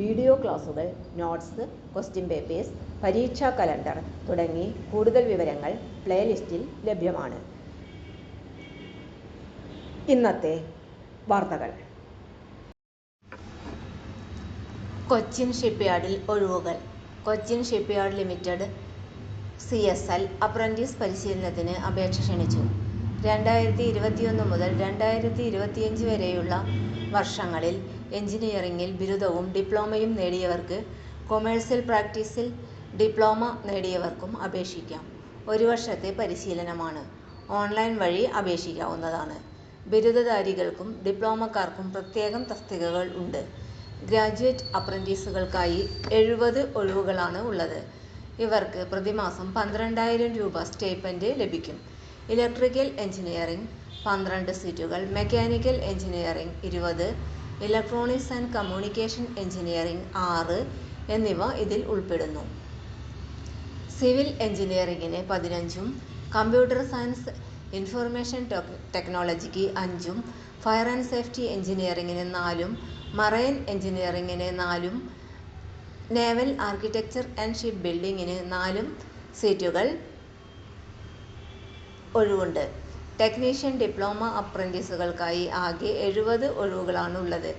Video ക്ലാസുകൾ notes question papers പരീക്ഷാ calendar തുടങ്ങി കൂടുതൽ വിവരങ്ങൾ പ്ലേലിസ്റ്റിൽ ലഭ്യമാണ്. ഇന്നത്തെ വാർത്തകൾ. കൊച്ചിൻ ഷിപ്പ്യാർഡിൽ ഒഴിവുകൾ. Cochin shipyard limited C S L apprentice പരിശീലനത്തിന് അപേക്ഷ ക്ഷണിച്ചു. രണ്ടായിരത്തി ഇരുപത്തിയൊന്ന് മുതൽ രണ്ടായിരത്തി ഇരുപത്തിയഞ്ച് വരെയുള്ള വർഷങ്ങളിൽ എഞ്ചിനീയറിംഗിൽ ബിരുദവും ഡിപ്ലോമയും നേടിയവർക്ക് കൊമേഴ്സ്യൽ പ്രാക്ടീസിൽ ഡിപ്ലോമ നേടിയവർക്കും അപേക്ഷിക്കാം. ഒരു വർഷത്തെ പരിശീലനമാണ് ഓൺലൈൻ വഴി അപേക്ഷിക്കാവുന്നതാണ്. ബിരുദധാരികൾക്കും ഡിപ്ലോമക്കാർക്കും പ്രത്യേകം തസ്തികകൾ ഉണ്ട്. ഗ്രാജുവേറ്റ് അപ്രന്റീസുകൾക്കായി എഴുപത് ഒഴിവുകളാണ് ഉള്ളത്. ഇവർക്ക് പ്രതിമാസം പന്ത്രണ്ടായിരം രൂപ സ്റ്റൈപ്പൻഡ് ലഭിക്കും. ഇലക്ട്രിക്കൽ എഞ്ചിനീയറിംഗ് പന്ത്രണ്ട് സീറ്റുകൾ മെക്കാനിക്കൽ എഞ്ചിനീയറിംഗ് ഇരുപത് ഇലക്ട്രോണിക്സ് ആൻഡ് കമ്മ്യൂണിക്കേഷൻ എഞ്ചിനീയറിംഗ് ആറ് എന്നിവ ഇതിൽ ഉൾപ്പെടുന്നു. സിവിൽ എഞ്ചിനീയറിംഗിന് പതിനഞ്ചും കമ്പ്യൂട്ടർ സയൻസ് ഇൻഫർമേഷൻ ടെക്നോളജിക്ക് അഞ്ചും ഫയർ ആൻഡ് സേഫ്റ്റി എഞ്ചിനീയറിംഗിന് നാലും മറൈൻ എഞ്ചിനീയറിംഗിന് നാലും നേവൽ ആർക്കിടെക്ചർ ആൻഡ് ഷിപ്പ് ബിൽഡിംഗിന് നാലും സീറ്റുകൾ ഒഴിവുണ്ട്. ടെക്നീഷ്യൻ ഡിപ്ലോമ അപ്രന്റീസുകൾക്കായി ആകെ എഴുപത് ഒഴിവുകളാണ് ഉള്ളത്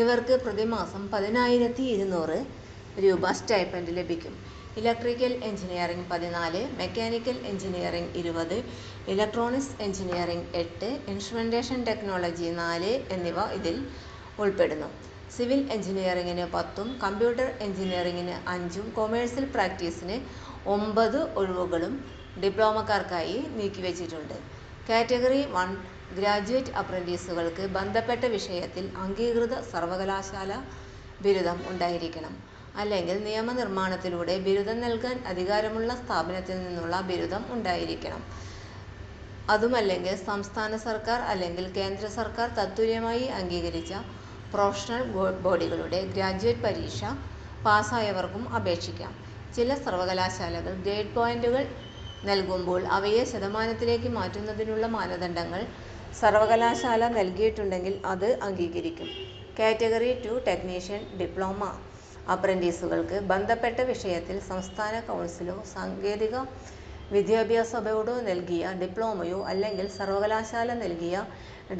ഇവർക്ക് പ്രതിമാസം പതിനായിരത്തി ഇരുന്നൂറ് രൂപ സ്റ്റൈപ്പൻഡ് ലഭിക്കും. ഇലക്ട്രിക്കൽ എഞ്ചിനീയറിംഗ് പതിനാല് മെക്കാനിക്കൽ എഞ്ചിനീയറിംഗ് ഇരുപത് ഇലക്ട്രോണിക്സ് എഞ്ചിനീയറിംഗ് എട്ട് ഇൻസ്ട്രുമെന്റേഷൻ ടെക്നോളജി നാല് എന്നിവ ഇതിൽ ഉൾപ്പെടുന്നു. സിവിൽ എഞ്ചിനീയറിംഗിന് പത്തും കമ്പ്യൂട്ടർ എഞ്ചിനീയറിംഗിന് അഞ്ചും കൊമേഴ്സ്യൽ പ്രാക്ടീസിന് ഒമ്പത് ഒഴിവുകളും ഡിപ്ലോമക്കാർക്കായി നീക്കിവച്ചിട്ടുണ്ട്. കാറ്റഗറി വൺ ഗ്രാജുവേറ്റ് അപ്രന്റീസുകൾക്ക് ബന്ധപ്പെട്ട വിഷയത്തിൽ അംഗീകൃത സർവകലാശാല ബിരുദം ഉണ്ടായിരിക്കണം. അല്ലെങ്കിൽ നിയമനിർമ്മാണത്തിലൂടെ ബിരുദം നൽകാൻ അധികാരമുള്ള സ്ഥാപനത്തിൽ നിന്നുള്ള ബിരുദം ഉണ്ടായിരിക്കണം. അതുമല്ലെങ്കിൽ സംസ്ഥാന സർക്കാർ അല്ലെങ്കിൽ കേന്ദ്ര സർക്കാർ തത്തുല്യമായി അംഗീകരിച്ച പ്രൊഫഷണൽ ബോഡികളുടെ ഗ്രാജുവേറ്റ് പരീക്ഷ പാസ്സായവർക്കും അപേക്ഷിക്കാം. ചില സർവകലാശാലകൾ ഗ്രേഡ് പോയിന്റുകൾ നൽകുമ്പോൾ അവയെ ശതമാനത്തിലേക്ക് മാറ്റുന്നതിനുള്ള മാനദണ്ഡങ്ങൾ സർവകലാശാല നൽകിയിട്ടുണ്ടെങ്കിൽ അത് അംഗീകരിക്കും. Category two technician diploma. അപ്രന്റീസുകൾക്ക് ബന്ധപ്പെട്ട വിഷയത്തിൽ സംസ്ഥാന കൗൺസിലോ സാങ്കേതിക വിദ്യാഭ്യാസ ബോർഡോ നൽകിയ ഡിപ്ലോമയോ അല്ലെങ്കിൽ സർവകലാശാല നൽകിയ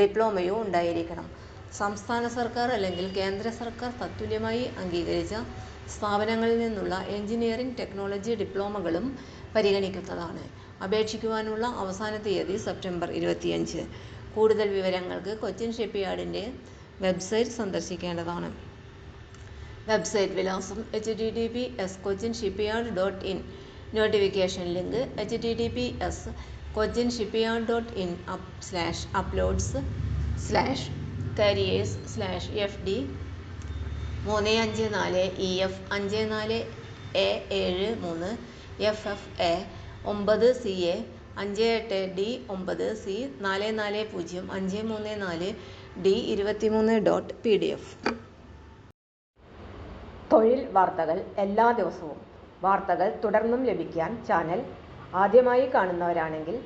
ഡിപ്ലോമയോ ഉണ്ടായിരിക്കണം. സംസ്ഥാന സർക്കാർ അല്ലെങ്കിൽ കേന്ദ്ര സർക്കാർ തത്തുല്യമായി അംഗീകരിച്ച സ്ഥാപനങ്ങളിൽ നിന്നുള്ള എഞ്ചിനീയറിംഗ് ടെക്നോളജി ഡിപ്ലോമകളും പരിഗണിക്കുന്നതാണ്. അപേക്ഷിക്കുവാനുള്ള അവസാന തീയതി സെപ്റ്റംബർ ഇരുപത്തിയഞ്ച്. കൂടുതൽ വിവരങ്ങൾക്ക് കൊച്ചിൻ ഷിപ്പ്യാർഡിന്റെ വെബ്സൈറ്റ് സന്ദർശിക്കേണ്ടതാണ്. വെബ്സൈറ്റ് വിലാസം H T T P S Cochin shipyard dot in. Notification link H T T P S Cochin shipyard dot in slash uploads slash careers slash F D മൂന്ന് അഞ്ച് നാല് ഇ എഫ് അഞ്ച് നാല് A ഏഴ് മൂന്ന് F F A ഒമ്പത് C A അഞ്ച് എട്ട് ഡി ഒമ്പത് സി നാല് നാല് പൂജ്യം അഞ്ച് മൂന്ന് നാല് ഡി ഇരുപത്തിമൂന്ന് ഡോട്ട് പി ഡി എഫ് തൊഴിൽ വാർത്തകൾ എല്ലാ ദിവസവും. വാർത്തകൾ തുടർന്നും ലഭിക്കാൻ ചാനൽ ആദ്യമായി കാണുന്നവരാണെങ്കിൽ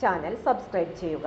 ചാനൽ സബ്സ്ക്രൈബ് ചെയ്യുക.